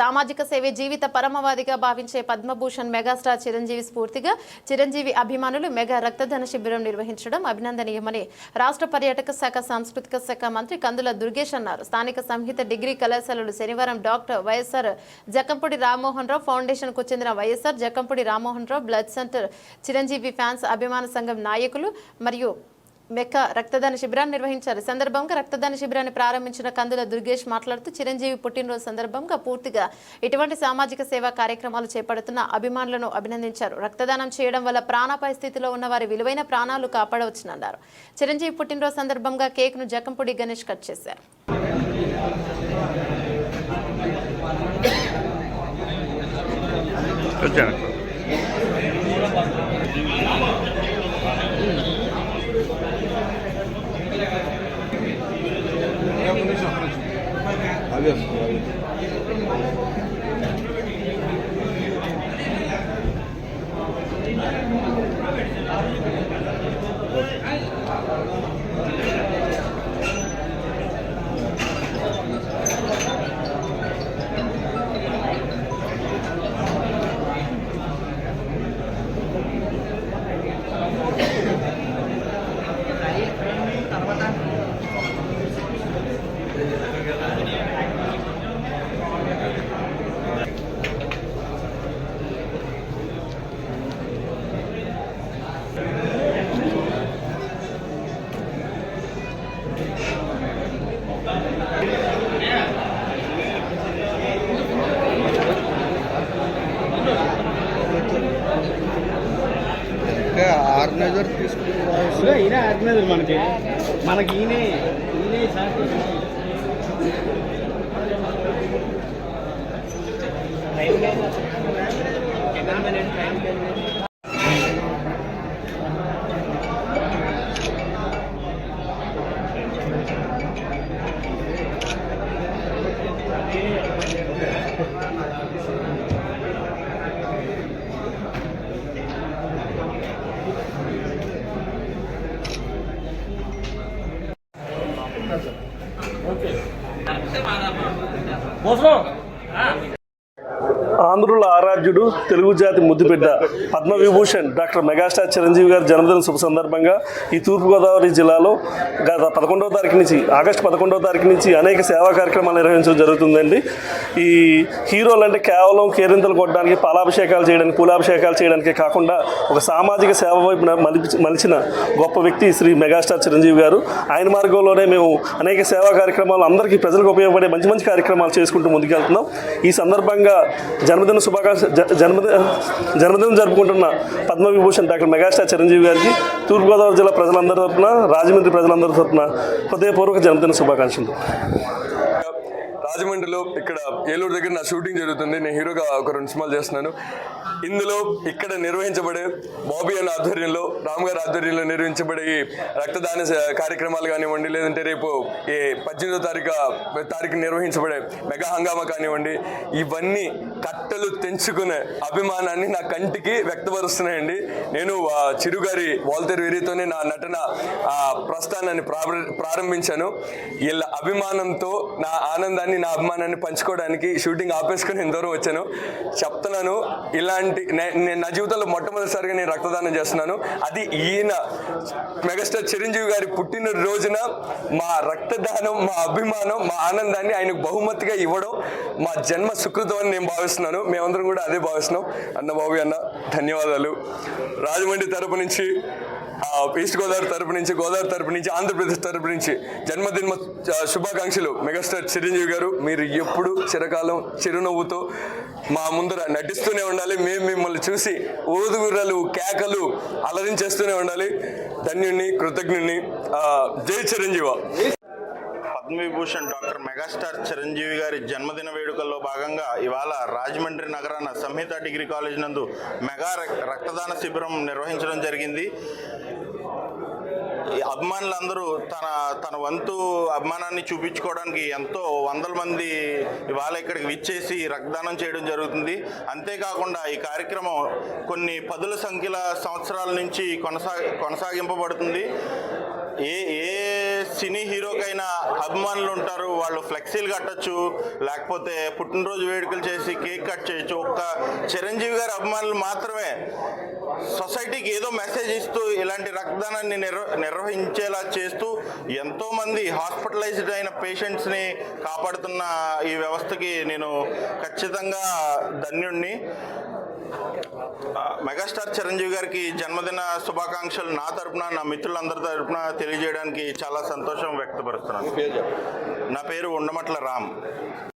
సామాజిక సేవే జీవిత పరమవాదిగా భావించే పద్మభూషణ్ మెగాస్టార్ చిరంజీవి స్ఫూర్తిగా చిరంజీవి అభిమానులు మెగా రక్తదాన శిబిరం నిర్వహించడం అభినందనీయమని రాష్ట్ర పర్యాటక శాఖ సాంస్కృతిక శాఖ మంత్రి కందుల దుర్గేష్ అన్నారు. స్థానిక సంహిత డిగ్రీ కళాశాలలు శనివారం డాక్టర్ వైఎస్ఆర్ జకంపూడి రామ్మోహన్ రావు ఫౌండేషన్కు చెందిన YSR Jakkampudi Rammohan Rao blood centre Chiranjeevi fans అభిమాన సంఘం నాయకులు మరియు మెక్క రక్తదాన శిబిరాన్ని నిర్వహించారు. సందర్భంగా రక్తదాన శిబిరాన్ని ప్రారంభించిన కందుల దుర్గేష్ మాట్లాడుతూ చిరంజీవి పుట్టినరోజు సందర్భంగా పూర్తిగా ఇటువంటి సామాజిక సేవా కార్యక్రమాలు చేపడుతున్న అభిమానులను అభినందించారు. రక్తదానం చేయడం వల్ల ప్రాణాపాయ స్థితిలో ఉన్న వారి విలువైన ప్రాణాలు కాపాడవచ్చునన్నారు చిరంజీవి పుట్టినరోజు సందర్భంగా కేక్ను జకంపూడి గణేష్ కట్ చేశారు. వచ్చాను ఆర్గనైజర్ తీసుకుంటున్నారు ఈయన ఆర్గనైజర్ మనకి. మనకి ఈయనే ఈయనే సాక్షి ఆంధ్రుల ఆరాధ్యుడు తెలుగు జాతి ముద్దుబిడ్డ పద్మవిభూషణ్ డాక్టర్ మెగాస్టార్ చిరంజీవి గారి జన్మదిన శుభ సందర్భంగా ఈ తూర్పుగోదావరి జిల్లాలో గత పదకొండవ తారీఖు నుంచి ఆగస్టు పదకొండవ తారీఖు నుంచి అనేక సేవా కార్యక్రమాలు నిర్వహించడం జరుగుతుందండి. ఈ హీరోలు అంటే కేవలం కేరింతలు కొట్టడానికి పాలాభిషేకాలు చేయడానికి పూలాభిషేకాలు చేయడానికి కాకుండా ఒక సామాజిక సేవ వైపు మలిపి మలిచిన గొప్ప వ్యక్తి శ్రీ మెగాస్టార్ చిరంజీవి గారు. ఆయన మార్గంలోనే మేము అనేక సేవా కార్యక్రమాలు అందరికీ ప్రజలకు ఉపయోగపడే మంచి మంచి కార్యక్రమాలు చేసుకుంటూ ముందుకెళ్తున్నాం. ఈ సందర్భంగా జన్మదిన శుభాకాంక్ష జ- జన్మదిన జన్మదినం జరుపుకుంటున్న పద్మవిభూషణ్ డాక్టర్ మెగాస్టార్ చిరంజీవి గారికి తూర్పుగోదావరి జిల్లా ప్రజలందరి తరఫున రాజమండ్రి ప్రజలందరి తరపున హృదయపూర్వక జన్మదిన శుభాకాంక్షలు. రాజమండ్రిలో ఇక్కడ ఏలూరు దగ్గర నా షూటింగ్ జరుగుతుంది. నేను హీరోగా ఒక రెండు సినిమాలు చేస్తున్నాను. ఇందులో ఇక్కడ నిర్వహించబడే బాబీ అన్న ఆధ్వర్యంలో రామ్ గారి ఆధ్వర్యంలో నిర్వహించబడే ఈ రక్తదాన కార్యక్రమాలు కానివ్వండి లేదంటే రేపు ఈ పద్దెనిమిదో తారీఖు తారీఖు నిర్వహించబడే మెగా హంగామా కానివ్వండి ఇవన్నీ కట్టలు తెంచుకునే అభిమానాన్ని నా కంటికి వ్యక్తపరుస్తున్నాయండి. నేను చిరుగారి వాల్తేరు వీరితోనే నా నటన ప్రస్థానాన్ని ప్రారంభించాను. వీళ్ళ అభిమానంతో నా ఆనందాన్ని నా అభిమానాన్ని పంచుకోవడానికి షూటింగ్ ఆపేసుకొని దూరం వచ్చాను. చెప్తున్నాను ఇలాంటి నే- నేను నా జీవితంలో మొట్టమొదటిసారిగా నేను రక్తదానం చేస్తున్నాను. అది ఈయన మెగాస్టార్ చిరంజీవి గారి పుట్టిన రోజున మా రక్తదానం మా అభిమానం మా ఆనందాన్ని ఆయనకు బహుమతిగా ఇవ్వడం మా జన్మ సుకృతం అని నేను భావిస్తున్నాను. మేమందరం కూడా అదే భావిస్తున్నాం. అన్న బాబు అన్న ధన్యవాదాలు. రాజమండ్రి తరపు నుంచి ఈస్ట్ గోదావరి తరపు నుంచి గోదావరి తరపు నుంచి ఆంధ్రప్రదేశ్ తరపు నుంచి జన్మదిన శుభాకాంక్షలు. మెగాస్టార్ చిరంజీవి గారు మీరు ఎప్పుడు చిరకాలం చిరునవ్వుతో మా ముందర నటిస్తూనే ఉండాలి. మేము మిమ్మల్ని చూసి ఊదుగురలు కేకలు అలరించేస్తూనే ఉండాలి. ధన్యుణ్ణి కృతజ్ఞుణ్ణి. జై చిరంజీవ. పద్మవిభూషణ్ డాక్టర్ మెగాస్టార్ చిరంజీవి గారి జన్మదిన వేడుకల్లో భాగంగా ఇవాళ రాజమండ్రి నగరాన సంహిత డిగ్రీ కాలేజ్ నందు మెగా రక్- రక్తదాన శిబిరం నిర్వహించడం జరిగింది. అభిమానులందరూ తన తన వంతు అభిమానాన్ని చూపించుకోవడానికి ఎంతో వందల మంది ఇవాళ ఇక్కడికి విచ్చేసి రక్తదానం చేయడం జరుగుతుంది. అంతేకాకుండా ఈ కార్యక్రమం కొన్ని పదుల సంఖ్యల సంవత్సరాల నుంచి కొనసా కొనసాగింపబడుతుంది. ఏ ఏ సినీ హీరోకైనా అభిమానులు ఉంటారు వాళ్ళు ఫ్లెక్సీలు కట్టచ్చు లేకపోతే పుట్టినరోజు వేడుకలు చేసి కేక్ కట్ చేయొచ్చు. ఒక్క చిరంజీవి గారి అభిమానులు మాత్రమే సొసైటీకి ఏదో మెసేజ్ ఇస్తూ ఇలాంటి రక్తదానాన్ని నిర్వ నిర్వహించేలా చేస్తూ ఎంతోమంది హాస్పిటలైజ్డ్ అయిన పేషెంట్స్ని కాపాడుతున్న ఈ వ్యవస్థకి నేను ఖచ్చితంగా ధన్యుణ్ణి. మెగాస్టార్ చిరంజీవి గారికి జన్మదిన శుభాకాంక్షలు నా తరపున నా మిత్రులందరి తరపున తెలియజేయడానికి చాలా సంతోషం వ్యక్తపరుస్తున్నాను. నా పేరు ఉండమట్ల రామ్.